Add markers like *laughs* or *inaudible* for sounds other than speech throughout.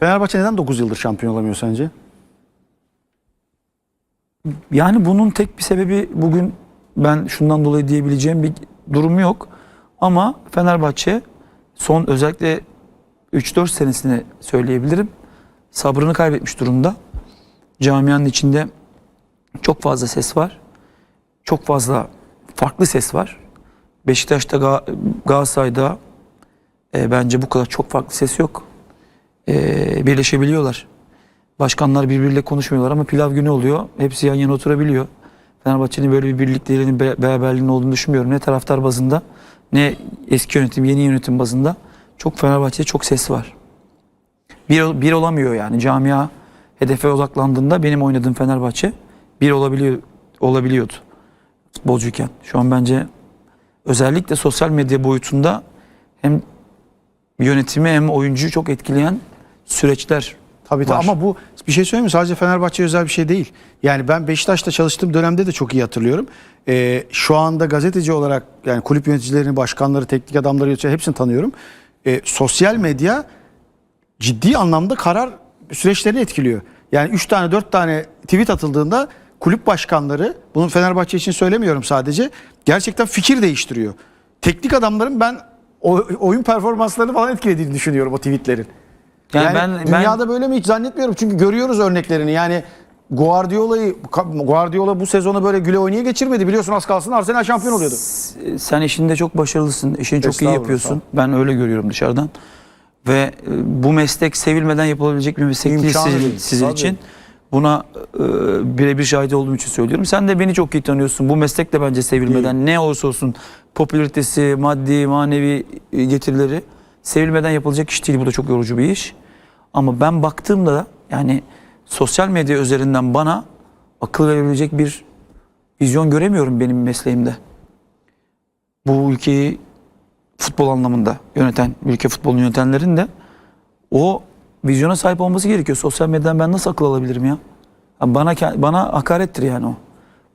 Fenerbahçe neden 9 yıldır şampiyon olamıyor sence? Yani bunun tek bir sebebi bugün ben şundan dolayı diyebileceğim bir durum yok. Ama Fenerbahçe son özellikle 3-4 senesini söyleyebilirim. Sabrını kaybetmiş durumda. Camianın içinde çok fazla ses var. Çok fazla farklı ses var. Beşiktaş'ta Ga- Galatasaray'da e, bence bu kadar çok farklı ses yok. E, birleşebiliyorlar. Başkanlar birbiriyle konuşmuyorlar ama pilav günü oluyor. Hepsi yan yana oturabiliyor. Fenerbahçe'nin böyle bir birlikteliğinin, be- beraberliğinin olduğunu düşünmüyorum. Ne taraftar bazında ne eski yönetim, yeni yönetim bazında. Çok Fenerbahçe'de çok ses var. Bir, bir olamıyor yani. Camia hedefe odaklandığında benim oynadığım Fenerbahçe bir olabiliyor olabiliyordu futbolcuyken. Şu an bence özellikle sosyal medya boyutunda hem yönetimi hem oyuncuyu çok etkileyen süreçler Tabii Var. ama bu bir şey söyleyeyim mi? Sadece Fenerbahçe özel bir şey değil. Yani ben Beşiktaş'ta çalıştığım dönemde de çok iyi hatırlıyorum. Ee, şu anda gazeteci olarak yani kulüp yöneticilerini, başkanları, teknik adamları hepsini tanıyorum. Ee, sosyal medya ciddi anlamda karar süreçlerini etkiliyor. Yani 3 tane 4 tane tweet atıldığında kulüp başkanları, bunu Fenerbahçe için söylemiyorum sadece, gerçekten fikir değiştiriyor. Teknik adamların ben o- oyun performanslarını falan etkilediğini düşünüyorum o tweetlerin. Yani Yani, ben- ben- dünyada böyle mi hiç zannetmiyorum. Çünkü görüyoruz örneklerini. Yani Guardiola'yı Guardiola bu sezonu böyle güle oynaya geçirmedi. Biliyorsun az kalsın Arsenal şampiyon oluyordu. sen işinde çok başarılısın. işini çok iyi yapıyorsun. Ben öyle görüyorum dışarıdan. Ve e, bu meslek sevilmeden yapılabilecek bir meslek değil sizin, sizin için. Buna e, birebir şahit olduğum için söylüyorum. Sen de beni çok iyi tanıyorsun. Bu meslek de bence sevilmeden ne olursa olsun popülaritesi, maddi, manevi e, getirileri sevilmeden yapılacak iş değil. Bu da çok yorucu bir iş. Ama ben baktığımda da yani sosyal medya üzerinden bana akıl verebilecek bir vizyon göremiyorum benim mesleğimde. Bu ülkeyi futbol anlamında yöneten, ülke futbolunu yönetenlerin de o vizyona sahip olması gerekiyor. Sosyal medyadan ben nasıl akıl alabilirim ya? Bana bana hakarettir yani o.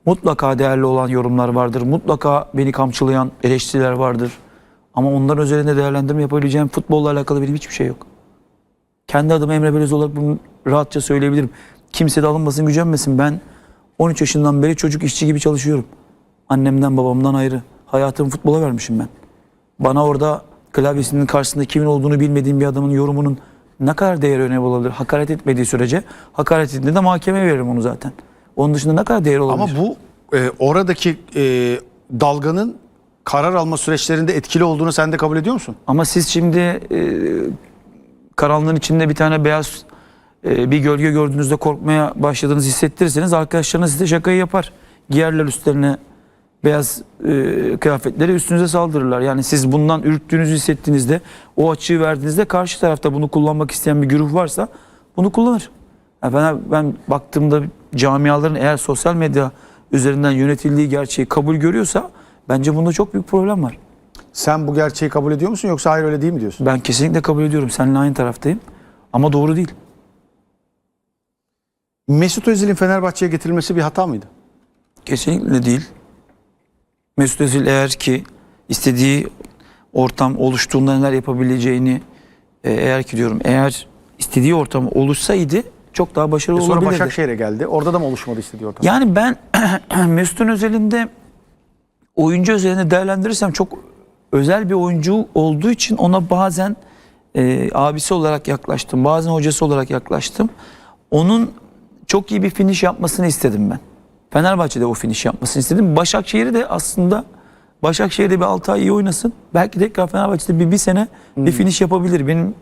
Mutlaka değerli olan yorumlar vardır. Mutlaka beni kamçılayan eleştiriler vardır. Ama onların üzerinde değerlendirme yapabileceğim futbolla alakalı benim hiçbir şey yok. Kendi adıma Emre Belöz olarak bunu rahatça söyleyebilirim. Kimse de alınmasın, gücenmesin. Ben 13 yaşından beri çocuk işçi gibi çalışıyorum. Annemden babamdan ayrı. Hayatımı futbola vermişim ben. Bana orada klavyesinin karşısında kimin olduğunu bilmediğim bir adamın yorumunun ne kadar değeri önemli olabilir? Hakaret etmediği sürece hakaret ettiğinde de mahkemeye veririm onu zaten. Onun dışında ne kadar değeri olabilir? Ama bu e, oradaki e, dalganın karar alma süreçlerinde etkili olduğunu sen de kabul ediyor musun? Ama siz şimdi e, karanlığın içinde bir tane beyaz e, bir gölge gördüğünüzde korkmaya başladığınızı hissettirirseniz arkadaşlarınız size şakayı yapar. Giyerler üstlerine beyaz e, kıyafetleri üstünüze saldırırlar. Yani siz bundan ürktüğünüzü hissettiğinizde o açığı verdiğinizde karşı tarafta bunu kullanmak isteyen bir güruh varsa bunu kullanır. Yani ben, ben baktığımda camiaların eğer sosyal medya üzerinden yönetildiği gerçeği kabul görüyorsa bence bunda çok büyük problem var. Sen bu gerçeği kabul ediyor musun yoksa hayır öyle değil mi diyorsun? Ben kesinlikle kabul ediyorum. Seninle aynı taraftayım. Ama doğru değil. Mesut Özil'in Fenerbahçe'ye getirilmesi bir hata mıydı? Kesinlikle değil. Mesut Özil eğer ki istediği ortam oluştuğunda neler yapabileceğini e, eğer ki diyorum eğer istediği ortam oluşsaydı çok daha başarılı E sonra olabilirdi. Başakşehir'e geldi. Orada da mı oluşmadı istediği ortam? Yani ben *clears throat* Mesut'un özelinde oyuncu özelinde değerlendirirsem çok özel bir oyuncu olduğu için ona bazen e, abisi olarak yaklaştım. Bazen hocası olarak yaklaştım. Onun çok iyi bir finish yapmasını istedim ben. Fenerbahçe'de o finish yapmasını istedim. Başakşehir'i de aslında Başakşehir'de bir 6 ay iyi oynasın. Belki tekrar Fenerbahçe'de bir, bir sene bir finish yapabilir. Benim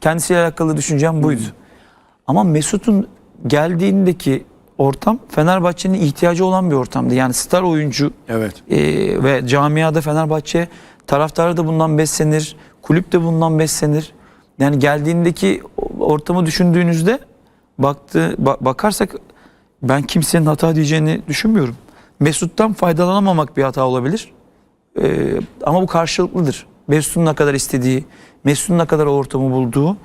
kendisiyle alakalı düşüncem buydu. Ama Mesut'un geldiğindeki ortam Fenerbahçe'nin ihtiyacı olan bir ortamdı. Yani star oyuncu Evet. e, ve camiada Fenerbahçe taraftarı da bundan beslenir. Kulüp de bundan beslenir. Yani geldiğindeki ortamı düşündüğünüzde baktı ba- bakarsak ben kimsenin hata diyeceğini düşünmüyorum. Mesut'tan faydalanamamak bir hata olabilir. Ee, ama bu karşılıklıdır. Mesut'un ne kadar istediği, Mesut'un ne kadar o ortamı bulduğu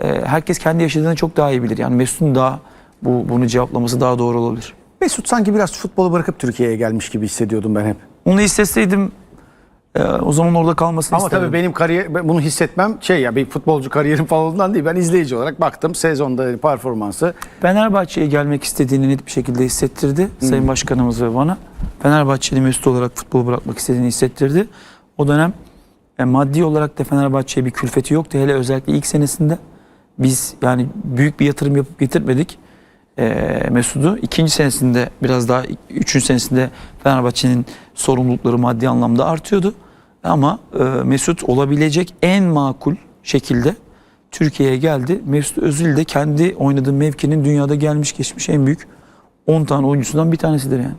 e, herkes kendi yaşadığını çok daha iyi bilir. Yani Mesut'un daha bu bunu cevaplaması daha doğru olabilir. Mesut sanki biraz futbolu bırakıp Türkiye'ye gelmiş gibi hissediyordum ben hep. Onu isteseydim e, o zaman orada kalmasını Ama isterdim. tabii benim kariyer bunu hissetmem şey ya bir futbolcu kariyerim *laughs* falan olduğundan değil. Ben izleyici olarak baktım sezonda performansı. Fenerbahçe'ye gelmek istediğini net bir şekilde hissettirdi Sayın Başkanımız ve bana. Fenerbahçeli Mesut olarak futbolu bırakmak istediğini hissettirdi. O dönem e, maddi olarak da Fenerbahçe'ye bir külfeti yoktu. Hele özellikle ilk senesinde biz yani büyük bir yatırım yapıp getirmedik e, Mesut'u. İkinci senesinde biraz daha, üçüncü senesinde Fenerbahçe'nin sorumlulukları maddi anlamda artıyordu. Ama e, Mesut olabilecek en makul şekilde Türkiye'ye geldi. Mesut Özil de kendi oynadığı mevkinin dünyada gelmiş geçmiş en büyük 10 tane oyuncusundan bir tanesidir yani.